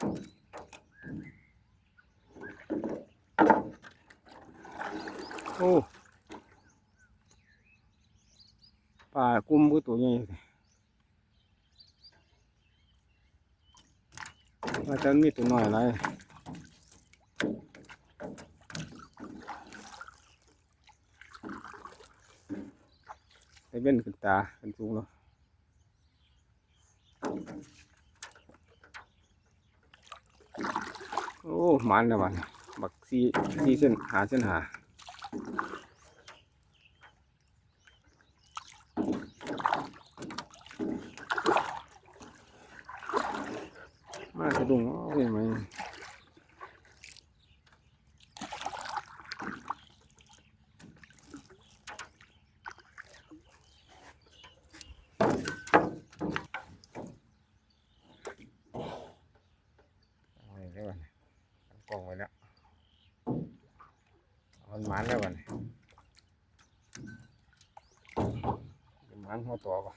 โอ้ปลากุ้มก็ตัวใหญ่ว่าจะมีตัวหน้อยอะไรไอ้เบ้นขึ้นตาขึ้นสูงเนาะโอ้ หมานแล้วบัดนี้บักซีซีเส้นหาเส้นหามากระดุงเอาไปไหมเอาไว้แล้วกันตั้งกล้องไว้แล้วเอามันหมันแล้วกันมันหมันหัว ตัวก่อน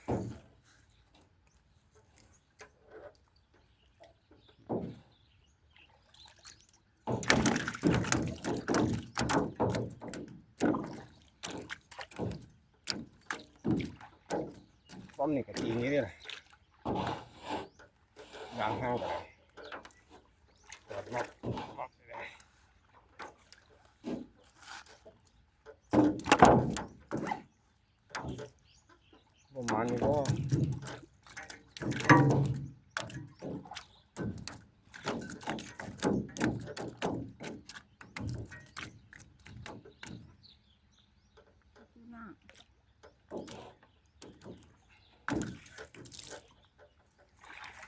ป้อมนี่กะทีนี้เลยยางห้างไปเลยเปิดมากมากเลยประมาณนี้ก็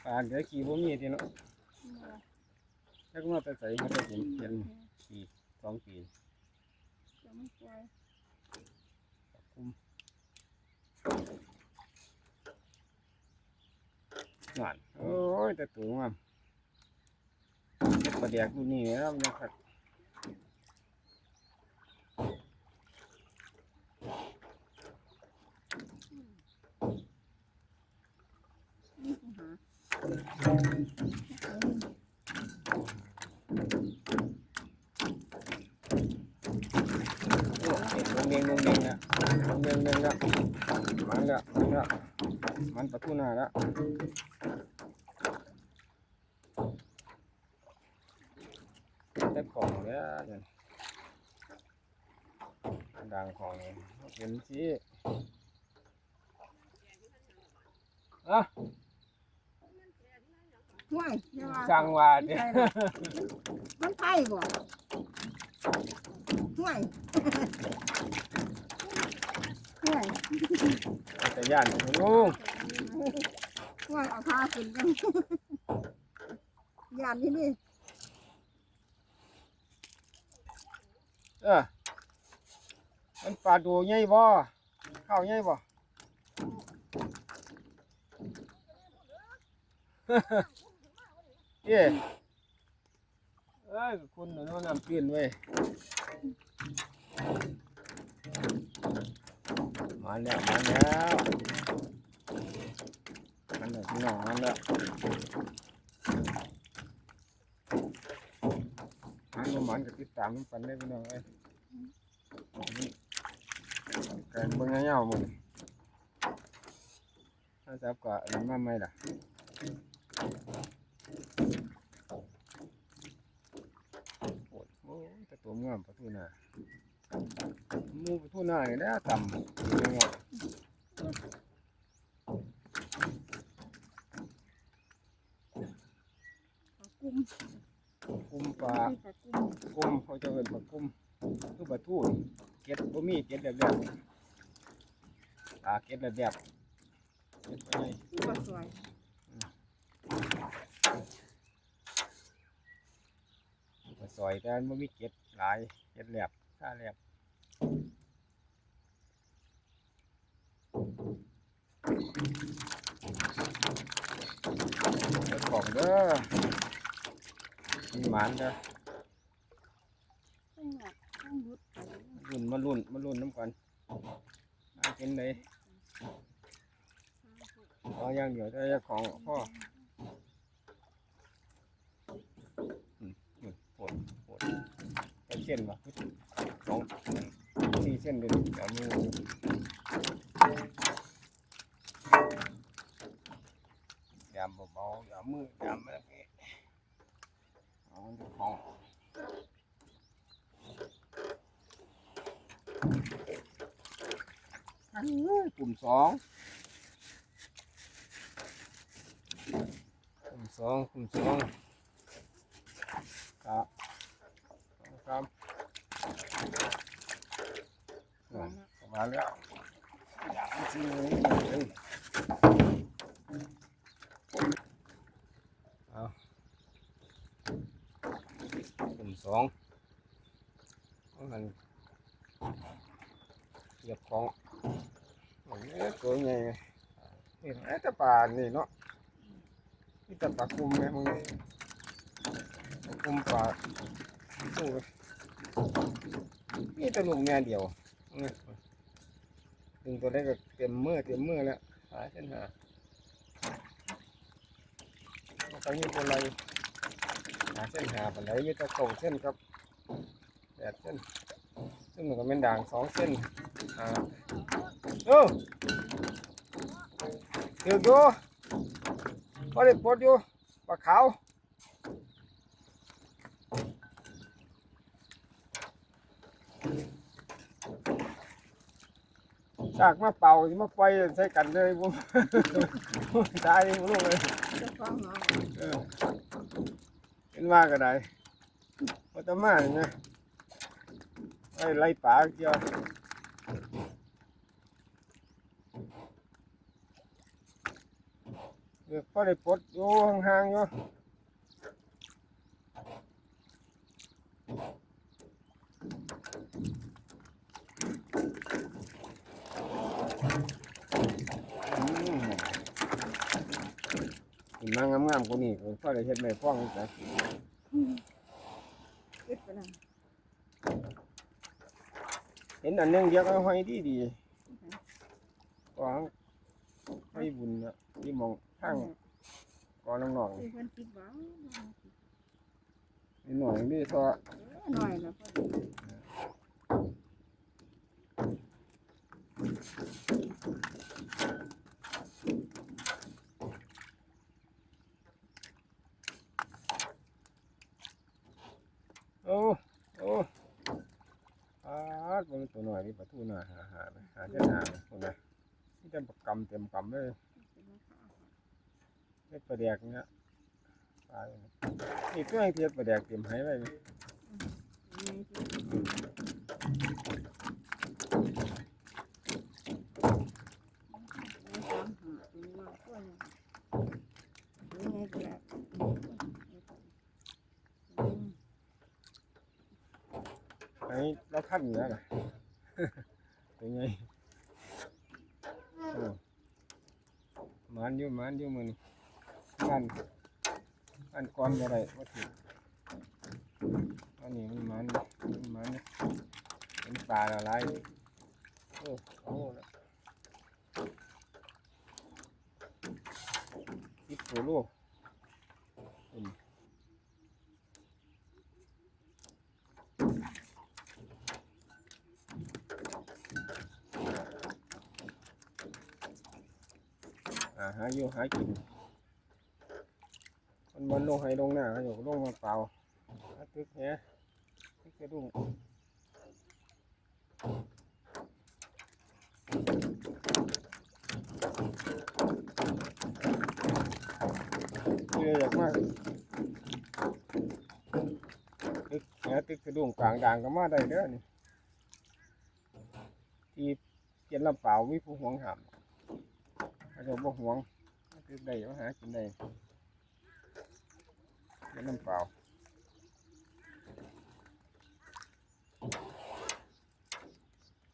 หน้า ปลาเดี๋ยวขี่บ่มีทีเนาะแล้วก็มาแต่ใส่มาแต่เห็นเห็นขี่สองปีจะไม่ปล่อยคุ้มนั่นโอ้ยแต่ตัวงามเก็บปลาแดกดูนี่แล้วนะครับ นี่คือหา โอ้ เห็นลงเงงลงเด้งเงงเงล้วมันล้วมันล้วมันประตูหน้าล้วได้ของแล้วเนี่ยดังของนี่เป็นสิอะ ห่วยอย่าว่าสั่งว่าเด้ใช่ล่ะมันไผ่บ่ห่วยห่วยแต่ย่านลุงห่วยเอาผ้าขึ้นกันยานที่นี่เออมันปลาดูใหญ่บ่ข้าวใหญ่บ่ เย้เอ้ยคุณน่ะเนาะน้ำตื้นเว้ยมาแล้วมาแล้วมันแล้วพี่น้องมันแล้วมันบ่มันก็ติดตามมันปันได้พี่น้องเอ้ยการเบิ่งเงาๆหมึงถ้าจับก็อันนั้นมาไหมล่ะ โอ้ยโอ้ยแตัวงามประตูหน้ามูประตูหน้านี่แหละต่ำยังไงกุ้มกุ้มปลากุ้มเขาจะเอิ้นปลากุ้มคือปลาทูนเก็ดบ่มีเก็ดแบบแบบปลาเก็ดแบบแบบเก็ดไปเลยปลาสวยปลาซอยแต่มันบ่มีเก็ด หลายเก็ดแหลบถ้าแหลบเจ้าของเด้อมีหมานเด้อต้องหลักต้องรุดไปรุ่นมารุ่นมารุ่นน้ำกันมาเป็นเลยเอาอย่างเดียวแต่เจ้าของพ่อ เส้นวะสองสี่เส้นเลยเอามือยาเบาๆอย่ามือยามอะไรเอาจะของอันนี้กลุ่มสองกลุ่มสองกลุ่มสองครับสองสามนั่นเข้ามา แล้วอยากจริงเลยเอากลุ่มสองมันเหยียบของโอ้ยตัวใหญ่นี่แหละแต่ปลานี่เนาะนี่แต่ปลาคุมไงมึงคุมปลาสู้นี่แตะลุมแม่เดียวนี่ ดึงตัวได้ก็เต็มมือเต็มมือแล้วหาเส้นหาเอาไปนี่ตัวอะไรหาเส้นหาปันไหนมีตะเก่าเส้นครับแปดเส้นซึ่งมันก็เป็นด่างสองเส้นอ่าโอ้เดี๋ยวอยู่พอได้ปลดอยู่ปลาขาว จากมาเป่าสิมาปล่อยใส่กันเลยผมตายผมลงเลยเจ้าของเนาะเออเป็นว่าก็ได้พอตะมาเนี่ยไอ้ไล่ป่าเกี่ยวเดี๋ยวพอได้ปลดอยู่ห่างๆอยู่ นมางามๆกูนี่ผมพอได้เฮ็ดไม่ฟ้องแต่คิดไปนั่นเห็นอันหนึงเดียวก็ห้อยดีดีๆก็ให้บุญนะที่มองทางก่อนน้องคือเพิ่นคิดว่าๆนิดหน่อยนี่ทอหน่อยแล้วพอ อ้โอ้อาดมันตัวหน่อยนี่ประตูหน่อยหาหาไปหาเจ้าหนาคนน่ะนี่เต็มกำเต็มกำเลยเฮ็ดประแดกเนี่ยตายเลยนี่ตัวเองเทียบประแดกเต็มให้ไว้ไหมไอ้ แล้วขั้นอยู่แล้วนะเป็นไงมันอยู่มันอยู่มือนี่มันอันก้อนอะไรว่าถืออันนี้มันมันมันเป็นปลาอะไรโอ้โหแล้วคิดตัวลูกอืมอ่าหาอยู่หากิน มันมันลงให้ลงหน้าเขาอยู่ลงมาเปล่าหาตึกเนี้ยตึกกระดุงเรืออยากมากตึกเนี้ยตึกกระดุงกลางด่างก็มาได้เด้อนี่ที่เกียนลำเปล่ามีผู้หวงหาม เขาจะบ่หวงตึกได้มาหากินได้เกียนลำเปล่า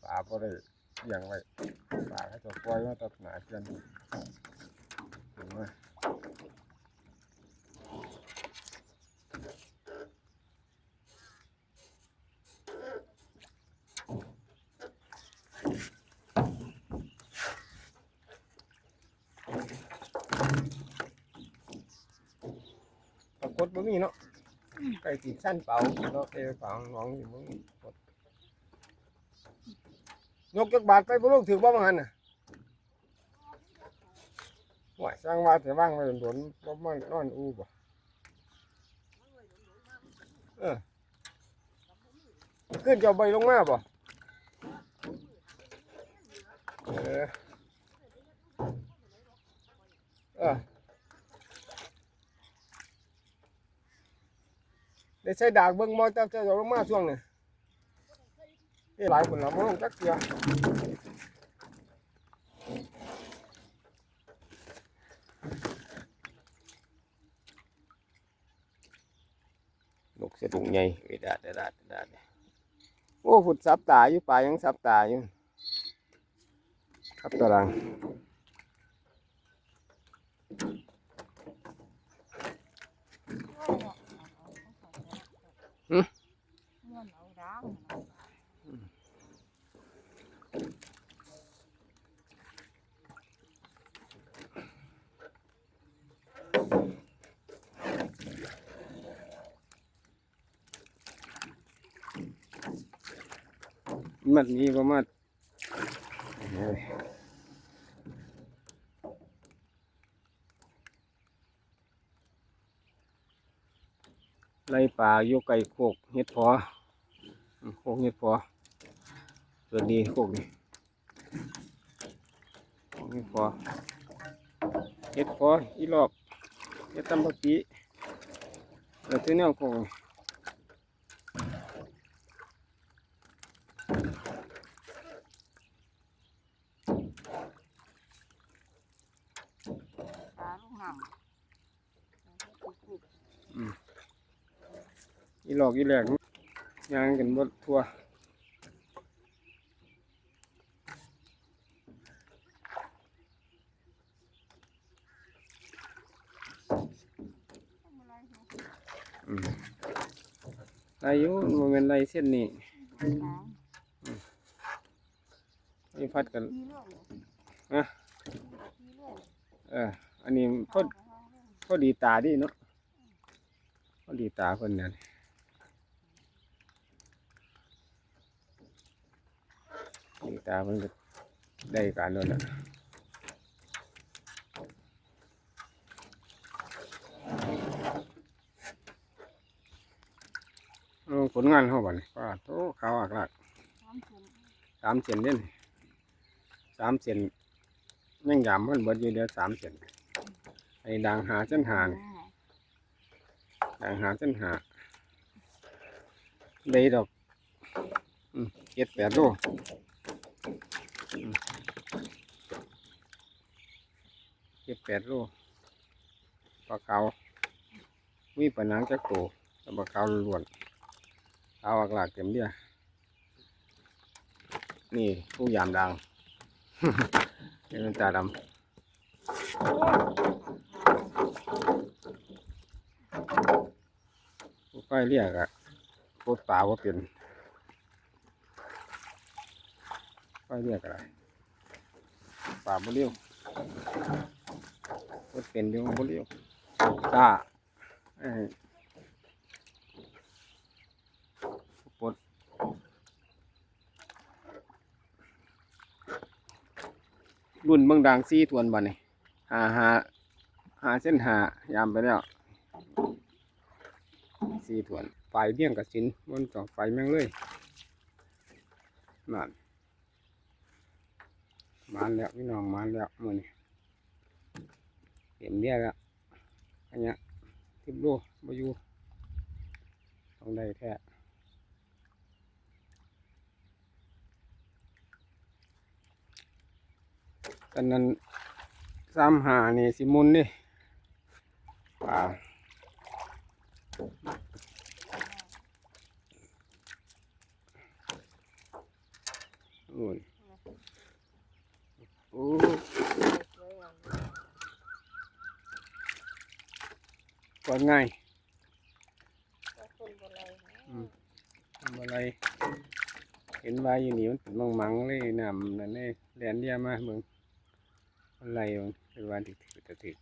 ปลาบ่ได้เลี้ยงไว้ปลาเขาจะปล่อยมาตัดหนาเกียนเห็นไหมปรากฏบ่มีเนาะ ไก่ติดสั้นเป่าเนาะเอ้เป่าน้องอยู่มึงกดยกจักบาทไปบ่ลูกถือบ่บางอันน่ะห่วสร้างว่าแต่ว่างไว้โดนๆบ่มานอนอูบ่เออขึ้นจะเอาใบลงมาบ่เออเออ ได้ใช้ดากเบิ่งมอจะจะลงมาช่วงนี้นี่หลายคนละบ่ลงจักเทื่อลูกเสดุงใหญ่เอดาดเอดาดเอดาดโอ้ฝุดซับตาอยู่ป่ายังซับตาอยู่ครับตารางม่วนเอาดังมันมี ประมาณเอ้ยไล่ป่าอยู่ไก่โคกเฮ็ดพอโคกเฮ็ดพอเกิดดีโคกนี่โคกเฮ็ดพอเฮ็ดพออีรอบเฮ็ดตำปะปีแล้วที่แนวโคกนี่าลูกหนัง อีหลอกอีแหลกยางกันบดทั่วอืมไรอยู่มันเป็นไรเส้นนี้ไอ้พัดกันทีเรื่อะเอออันนี้พอพอดีตาดีเนาะพอดีตาเพิ่นเนี่ ยดีตาเพิ่นก็ได้การด้วยนะเอาผลงานเขาบ่เนี่ยป้าโตขาวอักลักสามเซนสามเซนเด่นสามเซนยังยามมันเบิดอยู่เดียวสามเซนไอ้ด่างหาเส้นหานี่ด่างหาเส้นหาเลยดอกเจ็ดแปดโล เจ็ดแปดโลปลาเขาวมีปลาหนังจักโตแต่ปลาเขาล้วนเอาอักหลากเต็มเดียนี่ผู้ยามดังเป็นตาดำผู้ไฟเรียกอะโคตรป่าว่าเป็น ไฟเรียกอะไรป่าบ่เลี้ยวโคตรเป็นเดียวบ่เลี้ยวตาเอ้ยปดรุ่นเบางดังซี่ทวนบันนี่หาหาหาเส้นหายามไปแล้วซี่ทวนไฟเบี่ยงกับสินบนต่อไฟแม่งเลยนั่น มาแล้วพี่น้องมาแล้วมือนี่เต็มเบี้ยแล้วอันเนี้ยทิบโลมาอยู่ต้องได้แท้กันนั้นสามหานี่สิมุนนี่ป่าโอ้ย ก่อนไงายทำอะไรเห็นว่าอยู่นี่มันเป็นมังมังเลยน้ำนั่นเลยแดนเดียมาเมืองอะไรมันเป็นวันที่ถือจะถือ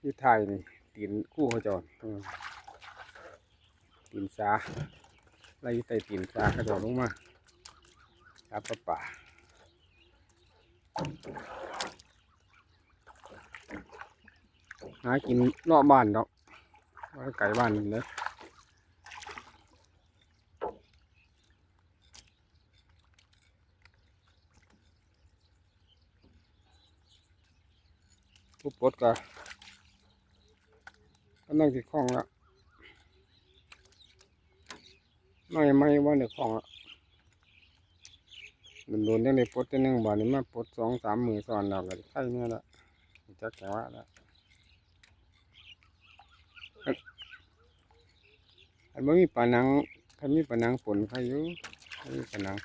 อยู่ไทยนี่ตีนคู่ขจออืมตีนสาไล่ไต่ตีนสาขจอลงมา จับปลาป่าหากินนอกบ้านดอกว่าไก่บ้านเนอะผู้ปดก็กำลังติดข้องแล้วไม่ไม่ว่าในข้องละโดนได้ในปลดได้หนึ่งบาทนี่มาปดสองสามมือซ้อนแล้วก็ใช่เนี่ยละจักแกว่าแล้วอันบ่มีปลาหนังถ้ามีปลาหนังฝนใครอยู่บ่มีปลาหนัง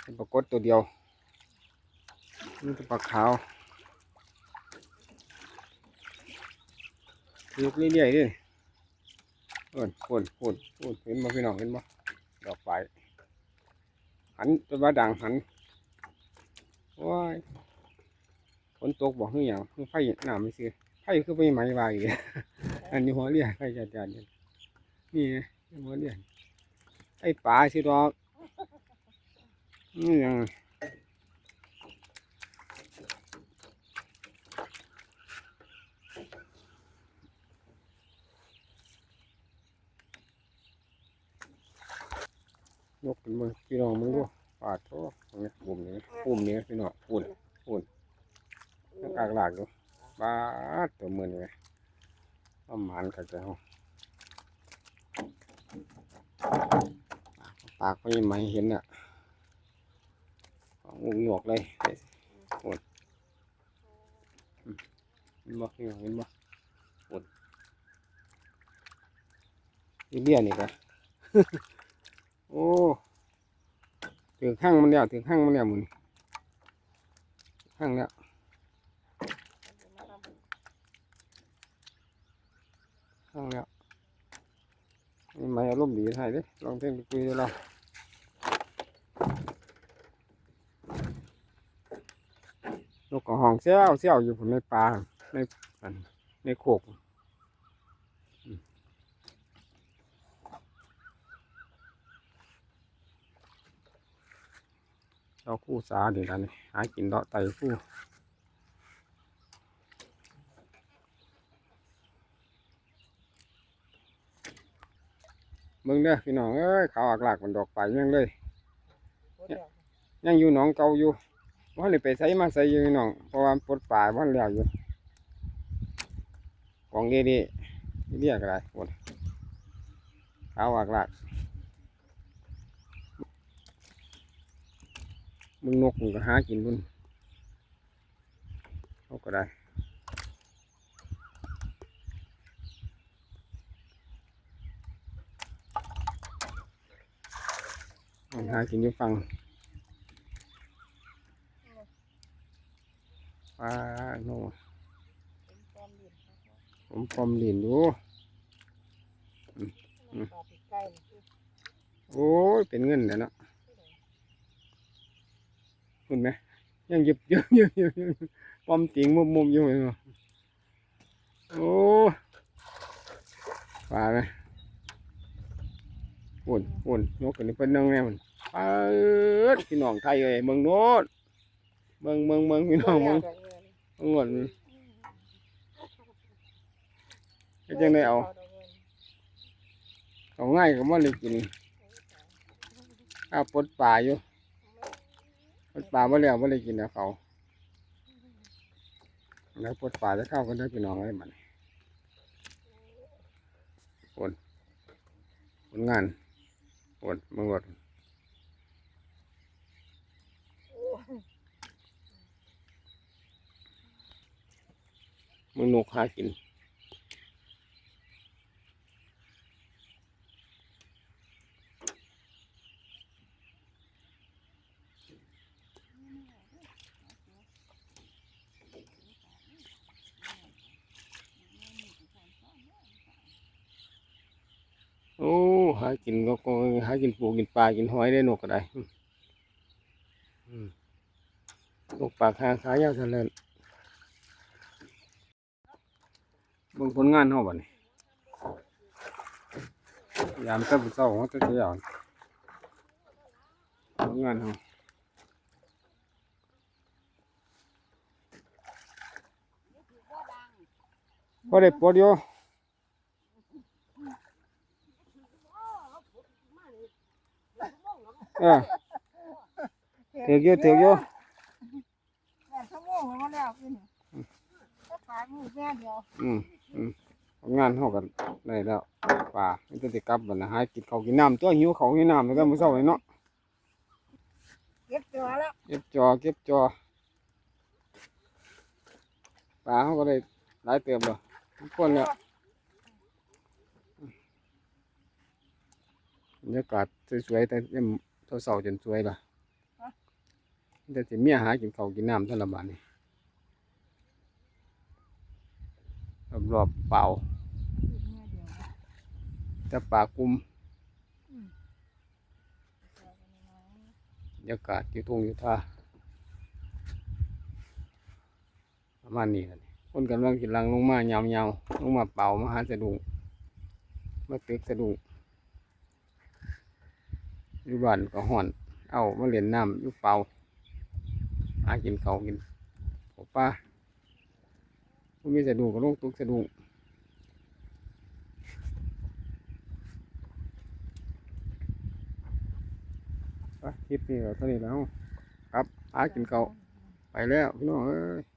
เป็นปลากดตัวเดียวนี่ปลาขาวคือเรื่อยๆเดิเอิ้นฝนฝนฝนเห็นบ่พี่น้องเห็นบ่ดอกไฟ หันตัวว่าดังหันว้ายฝนตกบ่คือหยังคือไฟน้ำไม่ซื้อไฟคือไปไหม้วายอันนี้หัวเรียนไฟจัดจัดนี่นะหัวเรียนไอ้ป่าสิรอกนี่ยัง ยกเป็นมือพี่น้องมึงดูปาดโถ่เนี่ยปุ่มนี้ปุ่มนี้พี่น้องปุ่นปุ่นยังกากหลากอยู่ปาดตัวมือนี่ไงประมาณกันจะเอาปากไม่ไหมเห็นอะงุกหนวกเลยโอดอืมเห็นบ่เห็นบ่เห็นบ่โอดนี่เบี้ยนี่กะ โอ้ถึงข้างมันแล้วถึงข้างมันแล้วมึงข้างแล้วข้างแล้วนี่ไม่อารมณ์ดีไทยด้ลองเพลงไปคุยกับเรานกกระห้องเซี่ยวเซี่ยวอยู่ผมในป่าในอันในโขก เราคู่สาดี๋ยวนี้หากินเลาะไตคู่เบิ่งเด้อพี่น้องเอ้ยขาวอักหลากมันดอกไปยังเลย ยังอยู่หนองเก่าอยู่ว่าเลยไปใส่มาใส่อยู่น้องเพราะว่าปลดป่าวันแล้วอยู่ของเงี้ยนี่เรียกอะไรหมดขาวอักหลาก มึงนกมึงก็หากินบุญเขาก็ได้มันหากินอยู่ฟังปลาโน่ผมปอมดินดูโอ้ย เป็นเงินแล้วเนาะ เห็นไหมยังหยิบเยอะเยอะเยอะปอมติงมุมมุมอยู่เลยโอ้ปลาไหมวุ่นวุ่นนกกันนี่เป็นนังแน่มันปลาเอิ้นพี่น้องไทยเอ้ยเมืองโน้นเมืองเมืองเมืองพี่น้องเมืองเมืองหมดมันก็จังได้เอาเอาง่ายก็มันเลยกินข้าวปลดปลาอยู่ ปลดปลาบ่แล้วบ่เลยกินแล้วเขาแล้วปลดปลาจะเข้ากันได้พี่น้องอะไรมันผลผลงานผลมึงหมดมึงนกหากิน โอ้ หากินก็ก็หากินปูกินปลากินหอยได้นกก็ได้อืมอืมนกปากหางขายาวเท่านั้นเบิ่งผลงานเฮาบัดนี้ยามแต่เช้าเฮาจะสิยาวผลงานเฮาบ่ได้ปลดอยู่ เออเถือกอยู่เถือกอยู่แม่ชั่วโมงแล้วมาแล้วกินก็ขายมือแม่เดียวอืมอืมผลงานเฮาก็ได้แล้วป่ามันจะสิกลับบัดนะหากินข้าวกินน้ำตัวหิวข้าวหิวน้ำแล้วก็มื้อเช้านี่เนาะเก็บตัวแล้วเก็บจอเก็บจอปลาเขาก็ได้หลายเติมแล้วทุกคนแล้วบรรยากาศสวยๆแต่ยัง เสาๆจนสวยล่ะแต่สิเมียหากินข้าวกินน้ำเท่าละบาดนี่รอบๆเปล่ากินแม่เดียวแต่ปลากุมใส่กันน้อยบรรยากาศอยู่ทุ่งอยู่ท่าประมาณนี้ล่ะนี่คนกำลังกินลังลงมายาวๆลงมาเป่ามาหาสะดุ้งมาตึกสะดุ้ง อยู่บ้านก็ห่อน เอามาเล่นน้ำอยู่เปล่าหากินเขากินขอป้าผู้มีสะดุ้งก็ลงตุกสะดุ้งคลิปนี้ก็เท่านี้แล้วครับหากินเขาไปแล้วพี่น้องเอ้ย